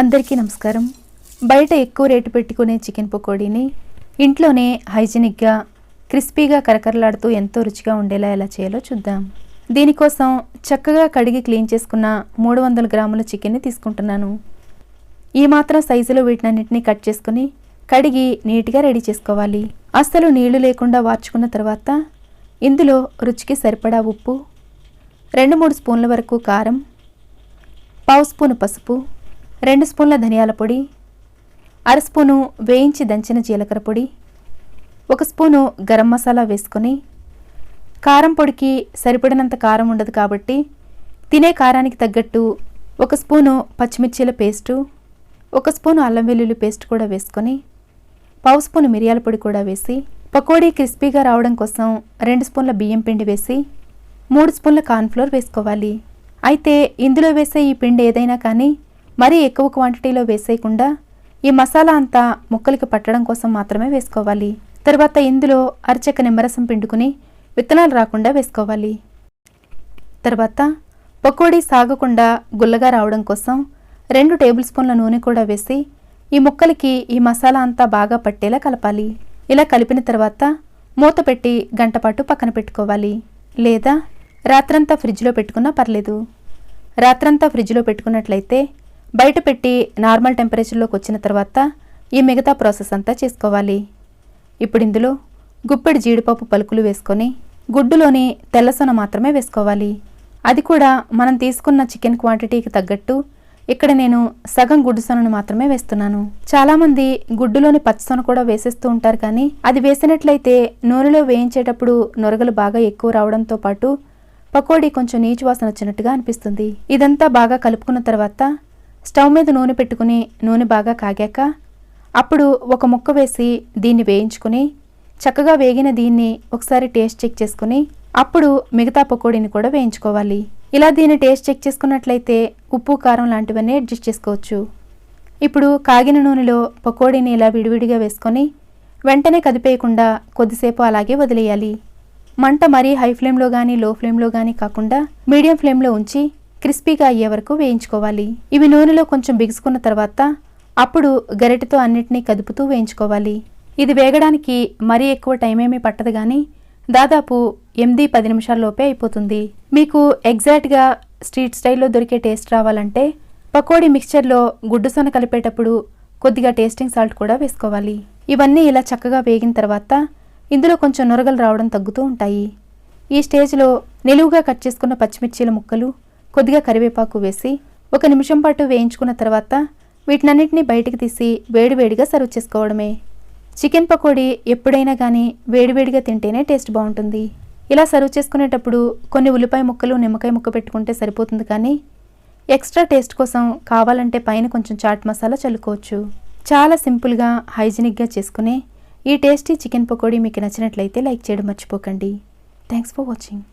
అందరికీ నమస్కారం. బయట ఎక్కువ రేటు పెట్టుకునే చికెన్ పకోడీని ఇంట్లోనే హైజీనిక్గా క్రిస్పీగా కరకరలాడుతూ ఎంతో రుచిగా ఉండేలా ఎలా చేయాలో చూద్దాం. దీనికోసం చక్కగా కడిగి క్లీన్ చేసుకున్న మూడు వందల గ్రాముల చికెన్ని తీసుకుంటున్నాను. ఈ మాత్రం సైజులో వీటినన్నింటినీ కట్ చేసుకుని కడిగి నీట్గా రెడీ చేసుకోవాలి. అస్సలు నీళ్ళు లేకుండా వార్చుకున్న తర్వాత ఇందులో రుచికి సరిపడా ఉప్పు రెండు మూడు స్పూన్ల వరకు కారం పావు స్పూన్ పసుపు రెండు స్పూన్ల ధనియాల పొడి అర స్పూను వేయించి దంచిన జీలకర్ర పొడి ఒక స్పూను గరం మసాలా వేసుకొని కారం పొడికి సరిపడినంత కారం ఉండదు కాబట్టి తినే కారానికి తగ్గట్టు ఒక స్పూను పచ్చిమిర్చీల పేస్టు ఒక స్పూను అల్లం వెల్లుల్లి పేస్ట్ కూడా వేసుకొని పావు స్పూను మిరియాల పొడి కూడా వేసి పకోడీ క్రిస్పీగా రావడం కోసం రెండు స్పూన్ల బియ్యం పిండి వేసి మూడు స్పూన్ల కార్న్ఫ్లోర్ వేసుకోవాలి. అయితే ఇందులో వేసే ఈ పిండి ఏదైనా కానీ మరీ ఎక్కువ క్వాంటిటీలో వేసేయకుండా ఈ మసాలా అంతా ముక్కలకి పట్టడం కోసం మాత్రమే వేసుకోవాలి. తర్వాత ఇందులో అరచెక్క నిమ్మరసం పిండుకుని విత్తనాలు రాకుండా వేసుకోవాలి. తర్వాత పకోడీ సాగకుండా గుల్లగా రావడం కోసం రెండు టేబుల్ స్పూన్ల నూనె కూడా వేసి ఈ ముక్కలకి ఈ మసాలా అంతా బాగా పట్టేలా కలపాలి. ఇలా కలిపిన తర్వాత మూత పెట్టి గంటపాటు పక్కన పెట్టుకోవాలి. లేదా రాత్రంతా ఫ్రిడ్జ్లో పెట్టుకున్నా పర్లేదు. రాత్రంతా ఫ్రిడ్జ్లో పెట్టుకున్నట్లయితే బయట పెట్టి నార్మల్ టెంపరేచర్లోకి వచ్చిన తర్వాత ఈ మిగతా ప్రాసెస్ అంతా చేసుకోవాలి. ఇప్పుడు ఇందులో గుప్పెడు జీడిపప్పు పలుకులు వేసుకొని గుడ్డులోని తెల్లసొన మాత్రమే వేసుకోవాలి. అది కూడా మనం తీసుకున్న చికెన్ క్వాంటిటీకి తగ్గట్టు ఇక్కడ నేను సగం గుడ్డు సొనను మాత్రమే వేస్తున్నాను. చాలామంది గుడ్డులోని పచ్చసొన కూడా వేసేస్తూ ఉంటారు కానీ అది వేసినట్లయితే నూనెలో వేయించేటప్పుడు నొరగలు బాగా ఎక్కువ రావడంతో పాటు పకోడీ కొంచెం నీచు వాసన వచ్చినట్టుగా అనిపిస్తుంది. ఇదంతా బాగా కలుపుకున్న తర్వాత స్టవ్ మీద నూనె పెట్టుకుని నూనె బాగా కాగాక అప్పుడు ఒక ముక్క వేసి దీన్ని వేయించుకుని చక్కగా వేగిన దీన్ని ఒకసారి టేస్ట్ చెక్ చేసుకుని అప్పుడు మిగతా పకోడీని కూడా వేయించుకోవాలి. ఇలా దీన్ని టేస్ట్ చెక్ చేసుకున్నట్లయితే ఉప్పు కారం లాంటివన్నీ అడ్జస్ట్ చేసుకోవచ్చు. ఇప్పుడు కాగిన నూనెలో పకోడీని ఇలా విడివిడిగా వేసుకొని వెంటనే కదిపేయకుండా కొద్దిసేపు అలాగే వదిలేయాలి. మంట మరీ హై ఫ్లేమ్లో కానీ లో ఫ్లేమ్లో కానీ కాకుండా మీడియం ఫ్లేమ్లో ఉంచి క్రిస్పీగా అయ్యే వరకు వేయించుకోవాలి. ఇవి నూనెలో కొంచెం బిగుసుకున్న తర్వాత అప్పుడు గరిటెతో అన్నిటినీ కదుపుతూ వేయించుకోవాలి. ఇది వేగడానికి మరీ ఎక్కువ టైం ఏమీ పట్టదు కానీ దాదాపు ఎనిమిది పది నిమిషాల్లోపే అయిపోతుంది. మీకు ఎగ్జాక్ట్గా స్ట్రీట్ స్టైల్లో దొరికే టేస్ట్ రావాలంటే పకోడీ మిక్చర్లో గుడ్డు సొన కలిపేటప్పుడు కొద్దిగా టేస్టింగ్ సాల్ట్ కూడా వేసుకోవాలి. ఇవన్నీ ఇలా చక్కగా వేగిన తర్వాత ఇందులో కొంచెం నొరగలు రావడం తగ్గుతూ ఉంటాయి. ఈ స్టేజ్లో నిలువుగా కట్ చేసుకున్న పచ్చిమిర్చీల ముక్కలు కొద్దిగా కరివేపాకు వేసి ఒక నిమిషం పాటు వేయించుకున్న తర్వాత వీటినన్నిటిని బయటికి తీసి వేడివేడిగా సర్వ్ చేసుకోవడమే. చికెన్ పకోడీ ఎప్పుడైనా కానీ వేడివేడిగా తింటేనే టేస్ట్ బాగుంటుంది. ఇలా సర్వ్ చేసుకునేటప్పుడు కొన్ని ఉల్లిపాయ ముక్కలు నిమ్మకాయ ముక్క పెట్టుకుంటే సరిపోతుంది కానీ ఎక్స్ట్రా టేస్ట్ కోసం కావాలంటే పైన కొంచెం చాట్ మసాలా చల్లుకోవచ్చు. చాలా సింపుల్గా హైజీనిక్గా చేసుకునే ఈ టేస్టీ చికెన్ పకోడీ మీకు నచ్చినట్లయితే లైక్ చేయడం మర్చిపోకండి. Thanks for watching.